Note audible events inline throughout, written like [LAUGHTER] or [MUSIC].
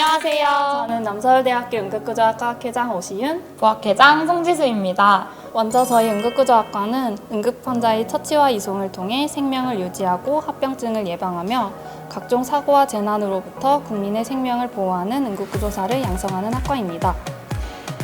안녕하세요. 저는 남서울대학교 응급구조학과 학회장 오시윤. 부학회장 송지수입니다. 먼저 저희 응급구조학과는 응급 환자의 처치와 이송을 통해 생명을 유지하고 합병증을 예방하며 각종 사고와 재난으로부터 국민의 생명을 보호하는 응급구조사를 양성하는 학과입니다.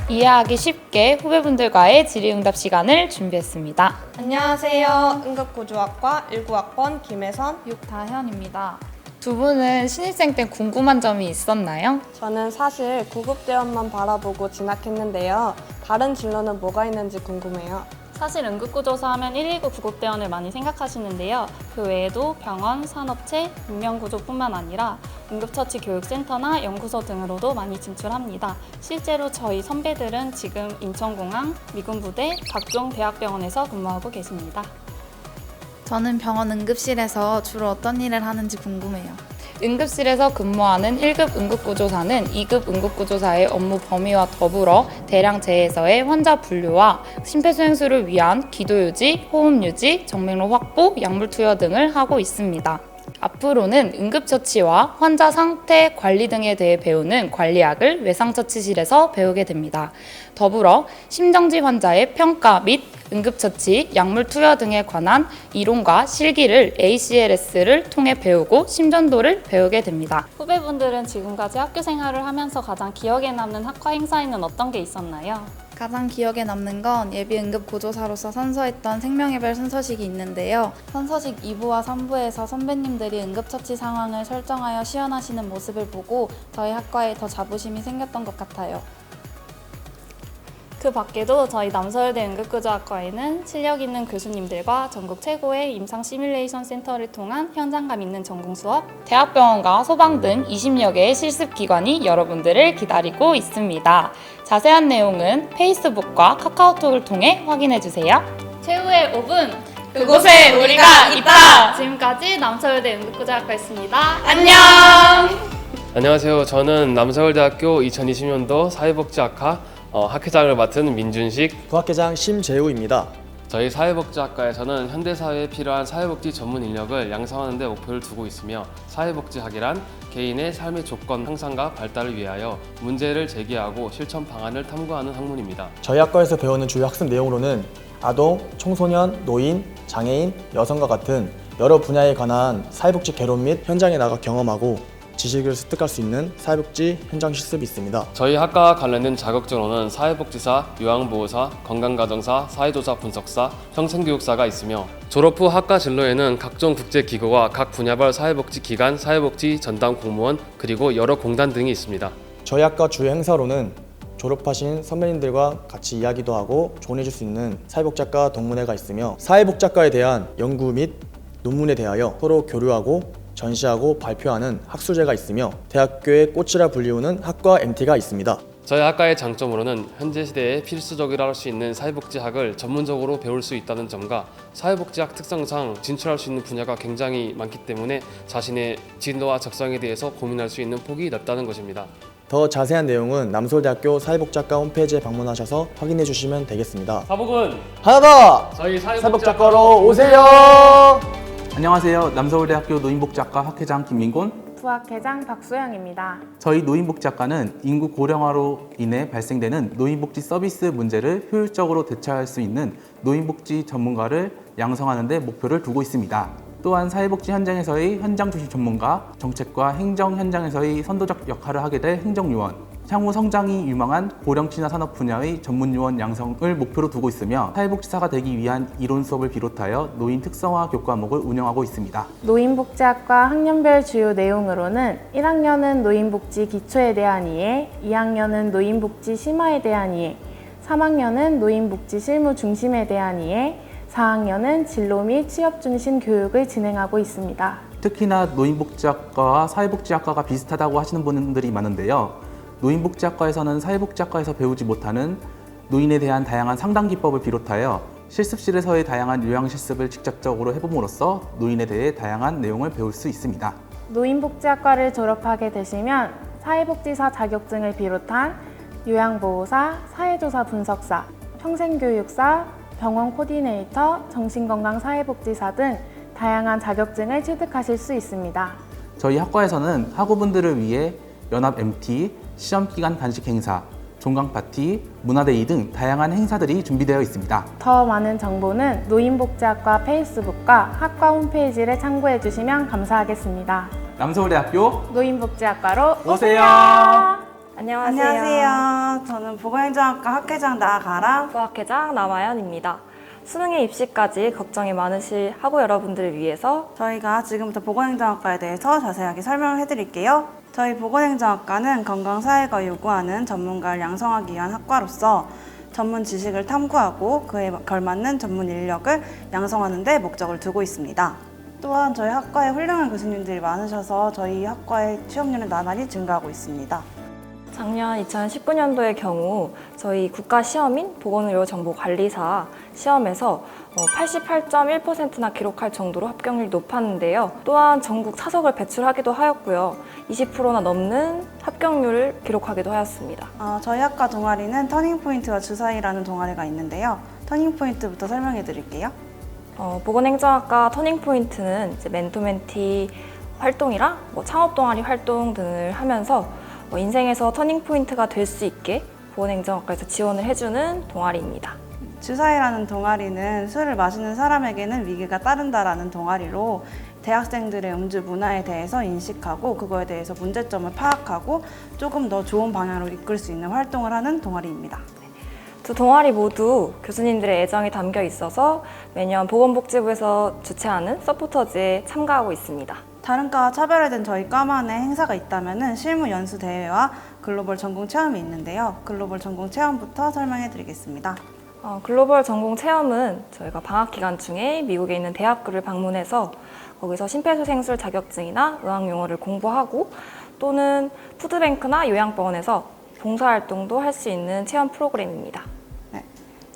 이해하기 쉽게 후배분들과의 질의응답 시간을 준비했습니다. 안녕하세요. 응급구조학과 19학번 김혜선. 육다현입니다. 두 분은 신입생 때 궁금한 점이 있었나요? 저는 사실 구급대원만 바라보고 진학했는데요. 다른 진로는 뭐가 있는지 궁금해요. 사실 응급구조사 하면 119 구급대원을 많이 생각하시는데요. 그 외에도 병원, 산업체, 인명구조뿐만 아니라 응급처치 교육센터나 연구소 등으로도 많이 진출합니다. 실제로 저희 선배들은 지금 인천공항, 미군부대, 각종 대학병원에서 근무하고 계십니다. 저는 병원 응급실에서 주로 어떤 일을 하는지 궁금해요. 응급실에서 근무하는 1급 응급구조사는 2급 응급구조사의 업무 범위와 더불어 대량 재해에서의 환자 분류와 심폐소생술을 위한 기도 유지, 호흡 유지, 정맥로 확보, 약물 투여 등을 하고 있습니다. 앞으로는 응급처치와 환자 상태 관리 등에 대해 배우는 관리학을 외상처치실에서 배우게 됩니다. 더불어 심정지 환자의 평가 및 응급처치, 약물 투여 등에 관한 이론과 실기를 ACLS를 통해 배우고 심전도를 배우게 됩니다. 후배분들은 지금까지 학교 생활을 하면서 가장 기억에 남는 학과 행사에는 어떤 게 있었나요? 가장 기억에 남는 건 예비 응급 구조사로서 선서했던 생명의별 선서식이 있는데요. 선서식 2부와 3부에서 선배님들이 응급처치 상황을 설정하여 시연하시는 모습을 보고 저희 학과에 더 자부심이 생겼던 것 같아요. 그 밖에도 저희 남서울대 응급구조학과에는 실력 있는 교수님들과 전국 최고의 임상 시뮬레이션 센터를 통한 현장감 있는 전공 수업, 대학병원과 소방 등 20여 개의 실습 기관이 여러분들을 기다리고 있습니다. 자세한 내용은 페이스북과 카카오톡을 통해 확인해 주세요. 최후의 5분! 그곳에 우리가 있다. 지금까지 남서울대 응급구조학과였습니다. 안녕. 안녕하세요. 저는 남서울대학교 2020년도 사회복지학과 어, 학회장을 맡은 민준식. 부학회장 심재우입니다. 저희 사회복지학과에서는 현대사회에 필요한 사회복지 전문 인력을 양성하는 데 목표를 두고 있으며 사회복지학이란 개인의 삶의 조건 향상과 발달을 위하여 문제를 제기하고 실천 방안을 탐구하는 학문입니다. 저희 학과에서 배우는 주요 학습 내용으로는 아동, 청소년, 노인, 장애인, 여성과 같은 여러 분야에 관한 사회복지 개론 및 현장에 나가 경험하고 지식을 습득할 수 있는 사회복지 현장 실습이 있습니다. 저희 학과와 관련된 자격증으로는 사회복지사, 요양보호사, 건강가정사, 사회조사 분석사, 평생교육사가 있으며 졸업 후 학과 진로에는 각종 국제기구와 각 분야별 사회복지 기관, 사회복지 전담 공무원, 그리고 여러 공단 등이 있습니다. 저희 학과 주요 행사로는 졸업하신 선배님들과 같이 이야기도 하고 조언해줄 수 있는 사회복지학과 동문회가 있으며 사회복지학과에 대한 연구 및 논문에 대하여 서로 교류하고 전시하고 발표하는 학술제가 있으며 대학교의 꽃이라 불리우는 학과 MT가 있습니다. 저희 학과의 장점으로는 현재 시대에 필수적이라 할 수 있는 사회복지학을 전문적으로 배울 수 있다는 점과 사회복지학 특성상 진출할 수 있는 분야가 굉장히 많기 때문에 자신의 진로와 적성에 대해서 고민할 수 있는 폭이 넓다는 것입니다. 더 자세한 내용은 남서울대학교 사회복지학과 홈페이지에 방문하셔서 확인해 주시면 되겠습니다. 사복은 하나 더! 저희 사회복지학과로 오세요! 안녕하세요. 남서울대학교 노인복지학과 학회장 김민곤. 부학회장 박소영입니다. 저희 노인복지학과는 인구 고령화로 인해 발생되는 노인복지 서비스 문제를 효율적으로 대처할 수 있는 노인복지 전문가를 양성하는 데 목표를 두고 있습니다. 또한 사회복지 현장에서의 현장 주시 전문가, 정책과 행정 현장에서의 선도적 역할을 하게 될 행정요원, 향후 성장이 유망한 고령 친화 산업 분야의 전문 요원 양성을 목표로 두고 있으며 사회복지사가 되기 위한 이론 수업을 비롯하여 노인 특성화 교과목을 운영하고 있습니다. 노인복지학과 학년별 주요 내용으로는 1학년은 노인복지 기초에 대한 이해, 2학년은 노인복지 심화에 대한 이해, 3학년은 노인복지 실무 중심에 대한 이해, 4학년은 진로 및 취업 중심 교육을 진행하고 있습니다. 특히나 노인복지학과와 사회복지학과가 비슷하다고 하시는 분들이 많은데요. 노인복지학과에서는 사회복지학과에서 배우지 못하는 노인에 대한 다양한 상담 기법을 비롯하여 실습실에서의 다양한 요양 실습을 직접적으로 해봄으로써 노인에 대해 다양한 내용을 배울 수 있습니다. 노인복지학과를 졸업하게 되시면 사회복지사 자격증을 비롯한 요양보호사, 사회조사 분석사, 평생교육사, 병원 코디네이터, 정신건강 사회복지사 등 다양한 자격증을 취득하실 수 있습니다. 저희 학과에서는 학우분들을 위해 연합 MT, 시험 기간 간식 행사, 종강 파티, 문화데이 등 다양한 행사들이 준비되어 있습니다. 더 많은 정보는 노인복지학과 페이스북과 학과 홈페이지를 참고해 주시면 감사하겠습니다. 남서울대학교 노인복지학과로 오세요. 안녕하세요. 안녕하세요. 저는 보건행정학과 학회장 나가람 부학회장 남아연입니다. 수능의 입시까지 걱정이 많으실 학우 여러분들을 위해서 저희가 지금부터 보건행정학과에 대해서 자세하게 설명을 해드릴게요. 저희 보건행정학과는 건강사회가 요구하는 전문가를 양성하기 위한 학과로서 전문 지식을 탐구하고 그에 걸맞는 전문 인력을 양성하는 데 목적을 두고 있습니다. 또한 저희 학과에 훌륭한 교수님들이 많으셔서 저희 학과의 취업률은 나날이 증가하고 있습니다. 작년 2019년도의 경우 저희 국가 시험인 보건의료정보관리사 시험에서 88.1%나 기록할 정도로 합격률이 높았는데요. 또한 전국 사석을 배출하기도 하였고요. 20%나 넘는 합격률을 기록하기도 하였습니다. 어, 저희 학과 동아리는 터닝포인트와 주사위라는 동아리가 있는데요. 터닝포인트부터 설명해 드릴게요. 어, 보건행정학과 터닝포인트는 멘토멘티 활동이랑 뭐 창업 동아리 활동 등을 하면서 어, 인생에서 터닝포인트가 될 수 있게 보건행정학과에서 지원을 해주는 동아리입니다. 주사위라는 동아리는 술을 마시는 사람에게는 위기가 따른다라는 동아리로 대학생들의 음주 문화에 대해서 인식하고 그거에 대해서 문제점을 파악하고 조금 더 좋은 방향으로 이끌 수 있는 활동을 하는 동아리입니다. 두 동아리 모두 교수님들의 애정이 담겨 있어서 매년 보건복지부에서 주최하는 서포터즈에 참가하고 있습니다. 다른 과와 차별화된 저희 과만의 행사가 있다면 실무 연수 대회와 글로벌 전공 체험이 있는데요. 글로벌 전공 체험부터 설명해 드리겠습니다. 어, 글로벌 전공 체험은 저희가 방학 기간 중에 미국에 있는 대학교를 방문해서 거기서 심폐소생술 자격증이나 의학 용어를 공부하고 또는 푸드뱅크나 요양병원에서 봉사활동도 할 수 있는 체험 프로그램입니다.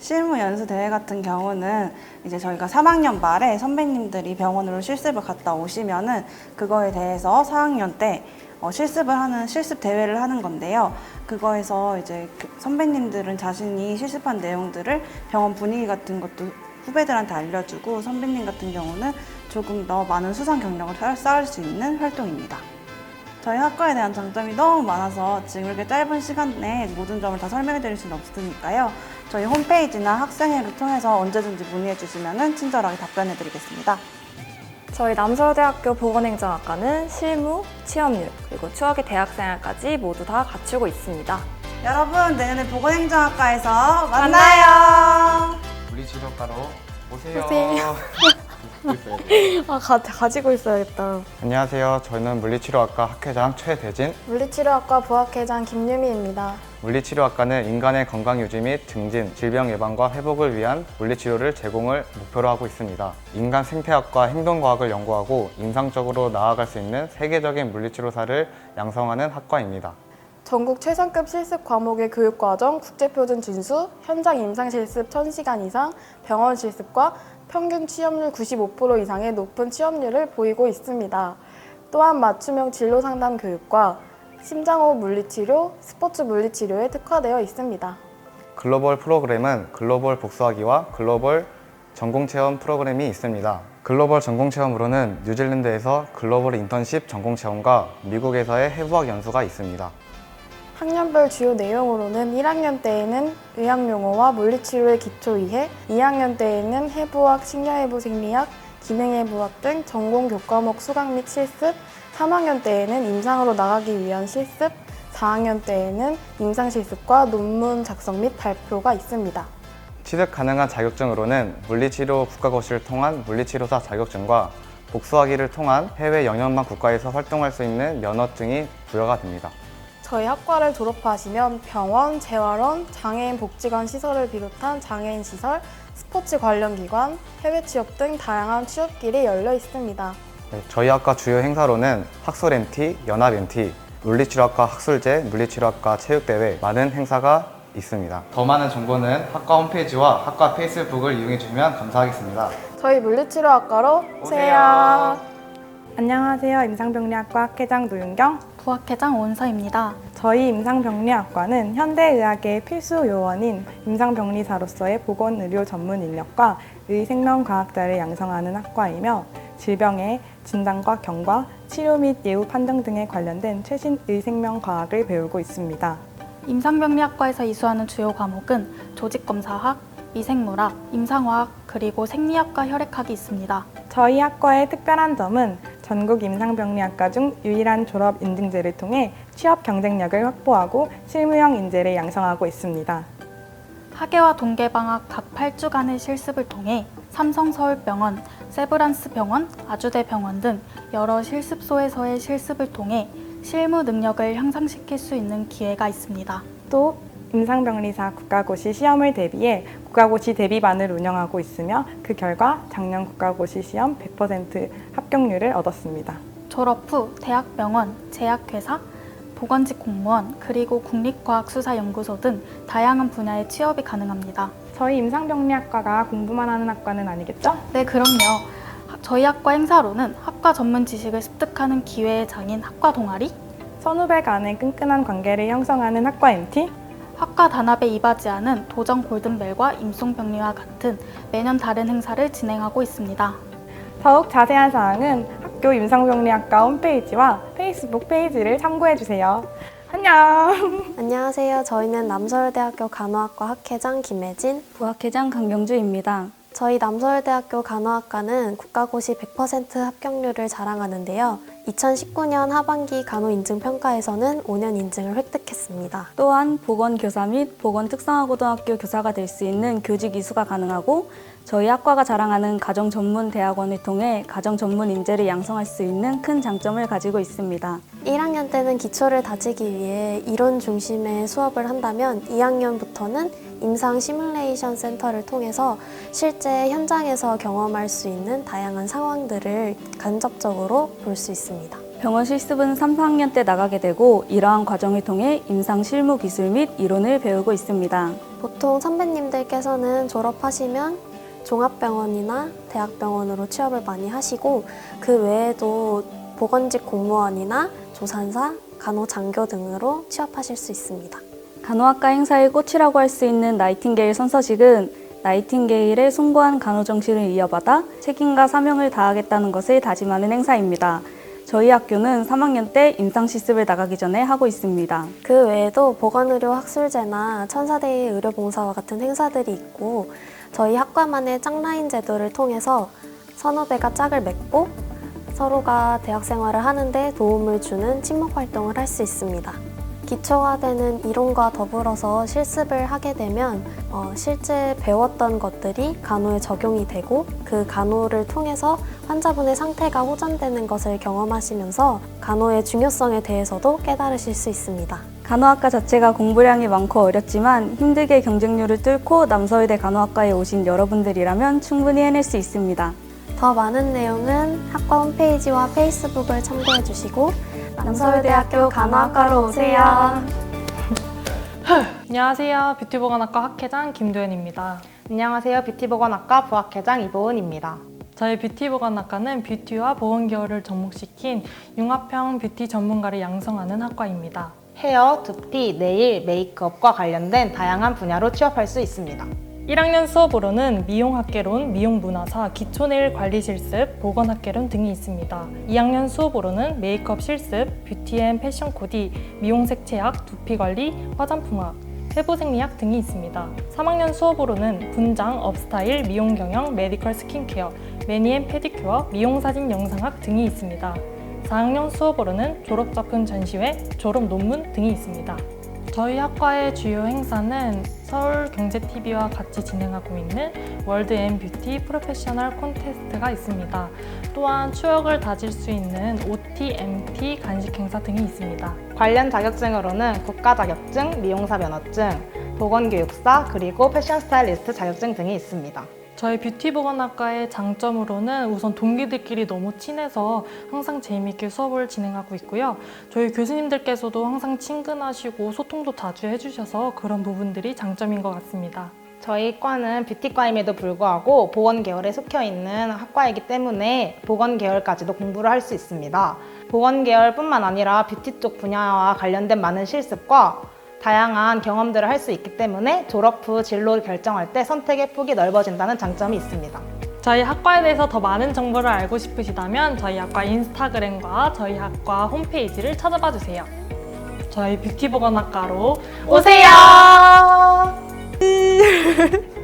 실무 연수 대회 같은 경우는 이제 저희가 3학년 말에 선배님들이 병원으로 실습을 갔다 오시면은 그거에 대해서 4학년 때 어, 실습을 하는 실습 대회를 하는 건데요. 그거에서 이제 그 선배님들은 자신이 실습한 내용들을 병원 분위기 같은 것도 후배들한테 알려주고 선배님 같은 경우는 조금 더 많은 수상 경력을 쌓- 쌓을 수 있는 활동입니다. 저희 학과에 대한 장점이 너무 많아서 지금 이렇게 짧은 시간 내에 모든 점을 다 설명해 드릴 수는 없으니까요. 저희 홈페이지나 학생회를 통해서 언제든지 문의해 주시면 친절하게 답변해 드리겠습니다. 저희 남서울대학교 보건행정학과는 실무, 취업률, 그리고 추억의 대학생활까지 모두 다 갖추고 있습니다. 여러분 내년에 보건행정학과에서 만나요. 물리치료과로 오세요. [LAUGHS] 아, 가, 가지고 있어야겠다. 안녕하세요. 저는 물리치료학과 학회장 최대진. 물리치료학과 부학회장 김유미입니다. 물리치료학과는 인간의 건강 유지 및 증진, 질병 예방과 회복을 위한 물리치료를 제공을 목표로 하고 있습니다. 인간 생태학과 행동과학을 연구하고 임상적으로 나아갈 수 있는 세계적인 물리치료사를 양성하는 학과입니다. 전국 최상급 실습 과목의 교육과정, 국제표준 준수, 현장 임상 실습 1000시간 이상, 병원 실습과 평균 취업률 95% 이상의 높은 취업률을 보이고 있습니다. 또한 맞춤형 진로 상담 교육과 심장호흡 물리치료, 스포츠 물리치료에 특화되어 있습니다. 글로벌 프로그램은 글로벌 복수하기와 글로벌 전공체험 프로그램이 있습니다. 글로벌 전공체험으로는 뉴질랜드에서 글로벌 인턴십 전공체험과 미국에서의 해부학 연수가 있습니다. 학년별 주요 내용으로는 1학년 때에는 의학용어와 물리치료의 기초 이해, 2학년 때에는 해부학, 식료해부 생리학, 기능해부학 등 전공 교과목 수강 및 실습, 3학년 때에는 임상으로 나가기 위한 실습, 4학년 때에는 임상 실습과 논문 작성 및 발표가 있습니다. 취득 가능한 자격증으로는 물리치료 국가고시를 통한 물리치료사 자격증과 복수하기를 통한 해외 영연방 국가에서 활동할 수 있는 면허증이 부여가 됩니다. 저희 학과를 졸업하시면 병원, 재활원, 장애인 복지관 시설을 비롯한 장애인 시설, 스포츠 관련 기관, 해외 취업 등 다양한 취업길이 열려 있습니다. 네, 저희 학과 주요 행사로는 학술 MT, 연합 MT, 물리치료학과 학술제, 물리치료학과 체육대회 많은 행사가 있습니다. 더 많은 정보는 학과 홈페이지와 학과 페이스북을 이용해 주시면 감사하겠습니다. 저희 물리치료학과로 오세요. 안녕하세요. 임상병리학과 학회장 노윤경. 부학회장 원서입니다. 저희 임상병리학과는 현대의학의 필수 요원인 임상병리사로서의 보건의료 전문 인력과 의생명과학자를 양성하는 학과이며 질병의 진단과 경과, 치료 및 예후 판정 등에 관련된 최신 의생명 과학을 배우고 있습니다. 임상병리학과에서 이수하는 주요 과목은 조직검사학, 미생물학, 임상화학, 그리고 생리학과 혈액학이 있습니다. 저희 학과의 특별한 점은 전국 임상병리학과 중 유일한 졸업 인증제를 통해 취업 경쟁력을 확보하고 실무형 인재를 양성하고 있습니다. 학예와 동계방학 각 8주간의 실습을 통해 삼성서울병원, 세브란스병원, 아주대병원 등 여러 실습소에서의 실습을 통해 실무 능력을 향상시킬 수 있는 기회가 있습니다. 또 임상병리사 국가고시 시험을 대비해 국가고시 대비반을 운영하고 있으며 그 결과 작년 국가고시 시험 100% 합격률을 얻었습니다. 졸업 후 대학병원, 제약회사, 보건직 공무원, 그리고 국립과학수사연구소 등 다양한 분야의 취업이 가능합니다. 저희 임상병리학과가 공부만 하는 학과는 아니겠죠? 네, 그럼요. 저희 학과 행사로는 학과 전문 지식을 습득하는 기회의 장인 학과 동아리, 선후배 간의 끈끈한 관계를 형성하는 학과 MT, 학과 단합에 이바지하는 도전 골든벨과 임송병리와 같은 매년 다른 행사를 진행하고 있습니다. 더욱 자세한 사항은 학교 임상병리학과 홈페이지와 페이스북 페이지를 참고해 주세요. 안녕. [LAUGHS] 안녕하세요. 저희는 남서울대학교 간호학과 학회장 김혜진, 부학회장 강경주입니다. 저희 남서울대학교 간호학과는 국가고시 100% 합격률을 자랑하는데요. 2019년 하반기 간호 인증 평가에서는 5년 인증을 획득했습니다. 또한 보건교사 및 보건특성화고등학교 교사가 될 수 있는 교직 이수가 가능하고 저희 학과가 자랑하는 가정 전문 대학원을 통해 가정 전문 인재를 양성할 수 있는 큰 장점을 가지고 있습니다. 1학년 때는 기초를 다지기 위해 이론 중심의 수업을 한다면 2학년부터는 임상 시뮬레이션 센터를 통해서 실제 현장에서 경험할 수 있는 다양한 상황들을 간접적으로 볼 수 있습니다. 병원 실습은 3, 4학년 때 나가게 되고 이러한 과정을 통해 임상 실무 기술 및 이론을 배우고 있습니다. 보통 선배님들께서는 졸업하시면 종합병원이나 대학병원으로 취업을 많이 하시고 그 외에도 보건직 공무원이나 조산사, 간호장교 등으로 취업하실 수 있습니다. 간호학과 행사의 꽃이라고 할 수 있는 나이팅게일 선서식은 나이팅게일의 숭고한 간호 정신을 이어받아 책임과 사명을 다하겠다는 것을 다짐하는 행사입니다. 저희 학교는 3학년 때 임상 실습을 나가기 전에 하고 있습니다. 그 외에도 보건의료 학술제나 천사대의 의료봉사와 같은 행사들이 있고 저희 학과만의 짝라인 제도를 통해서 선후배가 짝을 맺고 서로가 대학 생활을 하는데 도움을 주는 친목 활동을 할 수 있습니다. 기초화되는 이론과 더불어서 실습을 하게 되면 어, 실제 배웠던 것들이 간호에 적용이 되고 그 간호를 통해서 환자분의 상태가 호전되는 것을 경험하시면서 간호의 중요성에 대해서도 깨달으실 수 있습니다. 간호학과 자체가 공부량이 많고 어렵지만 힘들게 경쟁률을 뚫고 남서울대 간호학과에 오신 여러분들이라면 충분히 해낼 수 있습니다. 더 많은 내용은 학과 홈페이지와 페이스북을 참고해 주시고 남서울대학교 간호학과로 오세요. [LAUGHS] 안녕하세요. 뷰티보건학과 학회장 김도현입니다. 안녕하세요. 뷰티보건학과 부학회장 이보은입니다. 저희 뷰티보건학과는 뷰티와 보건 계열을 접목시킨 융합형 뷰티 전문가를 양성하는 학과입니다. 헤어, 두피, 네일, 메이크업과 관련된 다양한 분야로 취업할 수 있습니다. 1학년 수업으로는 미용학개론, 미용문화사, 기초네일 관리 실습, 보건학개론 등이 있습니다. 2학년 수업으로는 메이크업 실습, 뷰티 앤 패션 코디, 미용색채학, 두피관리, 화장품학, 세부생리학 등이 있습니다. 3학년 수업으로는 분장, 업스타일, 미용경영, 메디컬 스킨케어, 매니앤 페디큐어, 미용사진 영상학 등이 있습니다. 4학년 수업으로는 졸업작품 전시회, 졸업 논문 등이 있습니다. 저희 학과의 주요 행사는 서울경제TV와 같이 진행하고 있는 월드 앤 뷰티 프로페셔널 콘테스트가 있습니다. 또한 추억을 다질 수 있는 OT, MT 간식 행사 등이 있습니다. 관련 자격증으로는 국가 자격증, 미용사 면허증, 보건교육사, 그리고 패션 스타일리스트 자격증 등이 있습니다. 저희 뷰티보건학과의 장점으로는 우선 동기들끼리 너무 친해서 항상 재미있게 수업을 진행하고 있고요. 저희 교수님들께서도 항상 친근하시고 소통도 자주 해주셔서 그런 부분들이 장점인 것 같습니다. 저희 과는 뷰티과임에도 불구하고 보건 계열에 속혀 있는 학과이기 때문에 보건 계열까지도 공부를 할 수 있습니다. 보건 계열뿐만 아니라 뷰티 쪽 분야와 관련된 많은 실습과 다양한 경험들을 할 수 있기 때문에 졸업 후 진로를 결정할 때 선택의 폭이 넓어진다는 장점이 있습니다. 저희 학과에 대해서 더 많은 정보를 알고 싶으시다면 저희 학과 인스타그램과 저희 학과 홈페이지를 찾아봐 주세요. 저희 뷰티 보건학과로 오세요! [LAUGHS] [LAUGHS]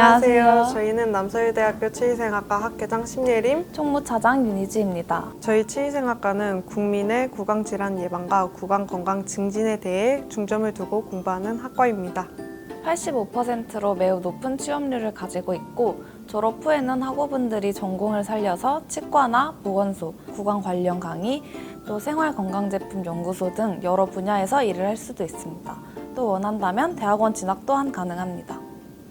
안녕하세요. 안녕하세요. 저희는 남서울대학교 치의생학과 학회장 심예림, 총무차장 윤희지입니다. 저희 치의생학과는 국민의 구강질환 예방과 구강건강 증진에 대해 중점을 두고 공부하는 학과입니다. 85%로 매우 높은 취업률을 가지고 있고 졸업 후에는 학우분들이 전공을 살려서 치과나 보건소, 구강 관련 강의, 또 생활건강제품 연구소 등 여러 분야에서 일을 할 수도 있습니다. 또 원한다면 대학원 진학 또한 가능합니다.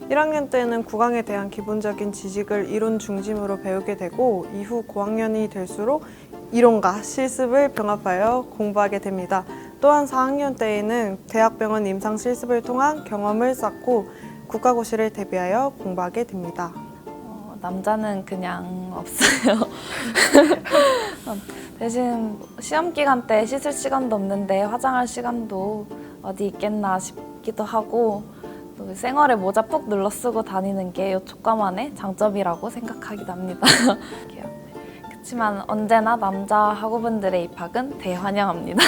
1학년 때는 구강에 대한 기본적인 지식을 이론 중심으로 배우게 되고 이후 고학년이 될수록 이론과 실습을 병합하여 공부하게 됩니다. 또한 4학년 때에는 대학병원 임상 실습을 통한 경험을 쌓고 국가고시를 대비하여 공부하게 됩니다. 어, 남자는 그냥 [LAUGHS] 없어요. [LAUGHS] 대신 시험 기간 때 씻을 시간도 없는데 화장할 시간도 어디 있겠나 싶기도 하고 또 생활에 모자 푹 눌러 쓰고 다니는 게 이 촉감만의 장점이라고 생각하기도 합니다. [LAUGHS] 그렇지만 언제나 남자 학우분들의 입학은 대환영합니다. [LAUGHS]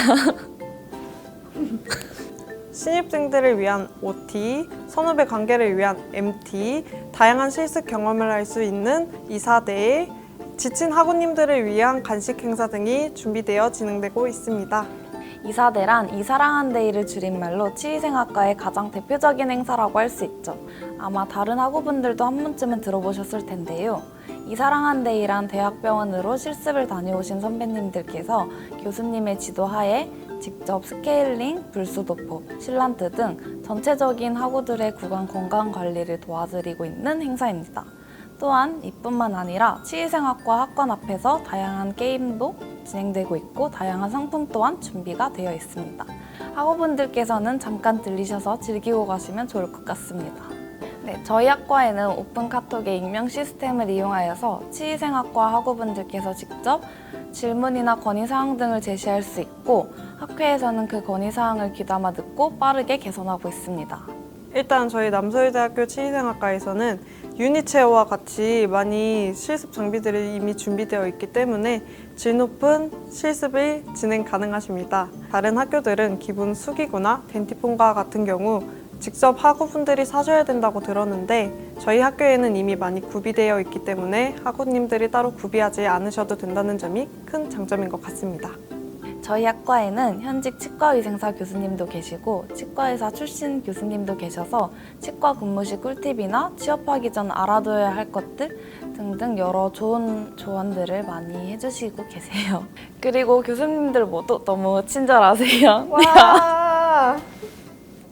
신입생들을 위한 OT, 선후배 관계를 위한 MT, 다양한 실습 경험을 할 수 있는 이사대회, 지친 학우님들을 위한 간식 행사 등이 준비되어 진행되고 있습니다. 이사대란 이사랑한 데이를 줄임말로 치의생학과의 가장 대표적인 행사라고 할 수 있죠. 아마 다른 학우분들도 한 번쯤은 들어보셨을 텐데요. 이사랑한 데이란 대학병원으로 실습을 다녀오신 선배님들께서 교수님의 지도하에 직접 스케일링, 불수도포, 실란트 등 전체적인 학우들의 구강 건강 관리를 도와드리고 있는 행사입니다. 또한 이뿐만 아니라 치의생학과 학관 앞에서 다양한 게임도 진행되고 있고 다양한 상품 또한 준비가 되어 있습니다. 학우분들께서는 잠깐 들리셔서 즐기고 가시면 좋을 것 같습니다. 네, 저희 학과에는 오픈 카톡의 익명 시스템을 이용하여서 치의생학과 학우분들께서 직접 질문이나 건의사항 등을 제시할 수 있고 학회에서는 그 건의사항을 귀담아 듣고 빠르게 개선하고 있습니다. 일단 저희 남서울대학교 치의생학과에서는 유니체어와 같이 많이 실습 장비들이 이미 준비되어 있기 때문에 질 높은 실습이 진행 가능하십니다. 다른 학교들은 기본 수기구나 덴티폰과 같은 경우 직접 학우분들이 사셔야 된다고 들었는데 저희 학교에는 이미 많이 구비되어 있기 때문에 학우님들이 따로 구비하지 않으셔도 된다는 점이 큰 장점인 것 같습니다. 저희 학과에는 현직 치과의생사 교수님도 계시고 치과의사 출신 교수님도 계셔서 치과 근무 시 꿀팁이나 취업하기 전 알아둬야 할 것들 등등 여러 좋은 조언들을 많이 해주시고 계세요. [LAUGHS] 그리고 교수님들 모두 너무 친절하세요. [LAUGHS] [LAUGHS]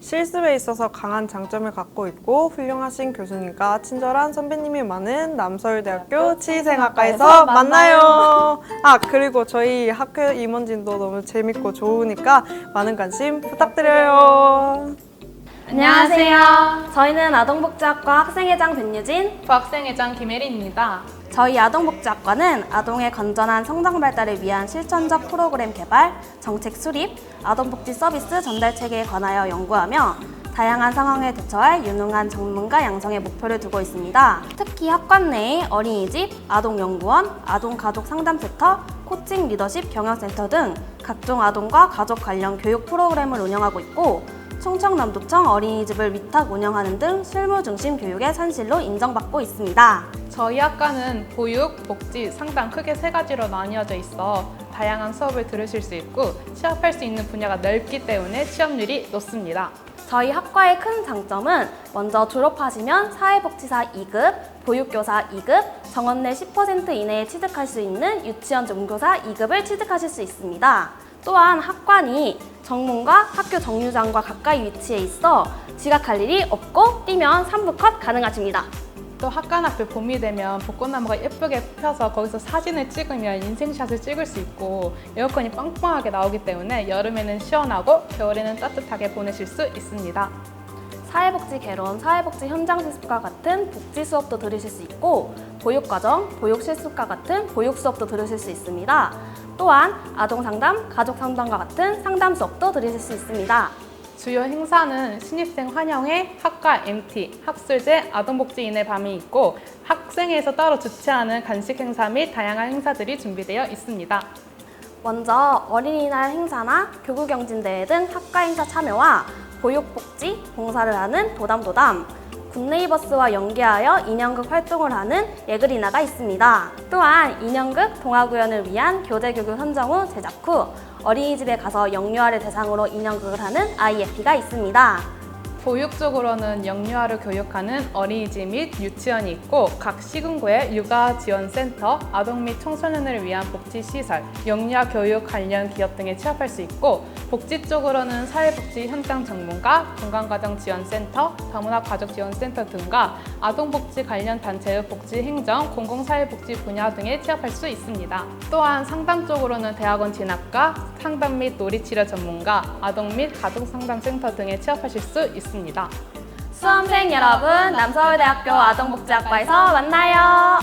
와! 실습에 있어서 강한 장점을 갖고 있고 훌륭하신 교수님과 친절한 선배님이 많은 남서울대학교 치의생학과에서 만나요. 아 그리고 저희 학교 임원진도 너무 재밌고 좋으니까 많은 관심 부탁드려요. 안녕하세요. 저희는 아동복지학과 학생회장 변유진, 부학생회장 김혜리입니다. 저희 아동복지학과는 아동의 건전한 성장 발달을 위한 실천적 프로그램 개발, 정책 수립, 아동복지 서비스 전달 체계에 관하여 연구하며 다양한 상황에 대처할 유능한 전문가 양성의 목표를 두고 있습니다. 특히 학관 내에 어린이집, 아동연구원, 아동가족상담센터, 코칭 리더십 경영센터 등 각종 아동과 가족 관련 교육 프로그램을 운영하고 있고 충청남도청 어린이집을 위탁 운영하는 등 실무 중심 교육의 산실로 인정받고 있습니다. 저희 학과는 보육, 복지, 상담 크게 세 가지로 나뉘어져 있어 다양한 수업을 들으실 수 있고 취업할 수 있는 분야가 넓기 때문에 취업률이 높습니다. 저희 학과의 큰 장점은 먼저 졸업하시면 사회복지사 2급, 보육교사 2급, 정원 내 10% 이내에 취득할 수 있는 유치원 종교사 2급을 취득하실 수 있습니다. 또한 학관이 정문과 학교 정류장과 가까이 위치해 있어 지각할 일이 없고 뛰면 3부 컷 가능하십니다. 또 학관 앞에 봄이 되면 벚꽃나무가 예쁘게 펴서 거기서 사진을 찍으면 인생샷을 찍을 수 있고 에어컨이 빵빵하게 나오기 때문에 여름에는 시원하고 겨울에는 따뜻하게 보내실 수 있습니다. 사회복지 개론, 사회복지 현장 실습과 같은 복지 수업도 들으실 수 있고 보육과정, 보육 실습과 같은 보육 수업도 들으실 수 있습니다. 또한 아동 상담, 가족 상담과 같은 상담 수업도 들으실 수 있습니다. 주요 행사는 신입생 환영회, 학과 MT, 학술제, 아동복지인의 밤이 있고 학생회에서 따로 주최하는 간식 행사 및 다양한 행사들이 준비되어 있습니다. 먼저 어린이날 행사나 교구경진대회 등 학과 행사 참여와 보육복지, 봉사를 하는 도담도담, 굿네이버스와 연계하여 인형극 활동을 하는 예그리나가 있습니다. 또한 인형극 동화구연을 위한 교재교구 선정 후 제작 후 어린이집에 가서 영유아를 대상으로 인형극을 하는 IFP가 있습니다. 보육적으로는 영유아를 교육하는 어린이집 및 유치원이 있고 각 시군구에 육아지원센터, 아동 및 청소년을 위한 복지시설, 영유아 교육 관련 기업 등에 취업할 수 있고 복지 쪽으로는 사회복지 현장 전문가, 건강가정지원센터, 다문화 가족지원센터 등과 아동복지 관련 단체의 복지행정, 공공사회복지 분야 등에 취업할 수 있습니다. 또한 상담 쪽으로는 대학원 진학과, 상담 및 놀이치료 전문가, 아동 및 가족상담센터 등에 취업하실 수 있습니다. 수험생 여러분, 남서울대학교 아동복지학과에서 만나요.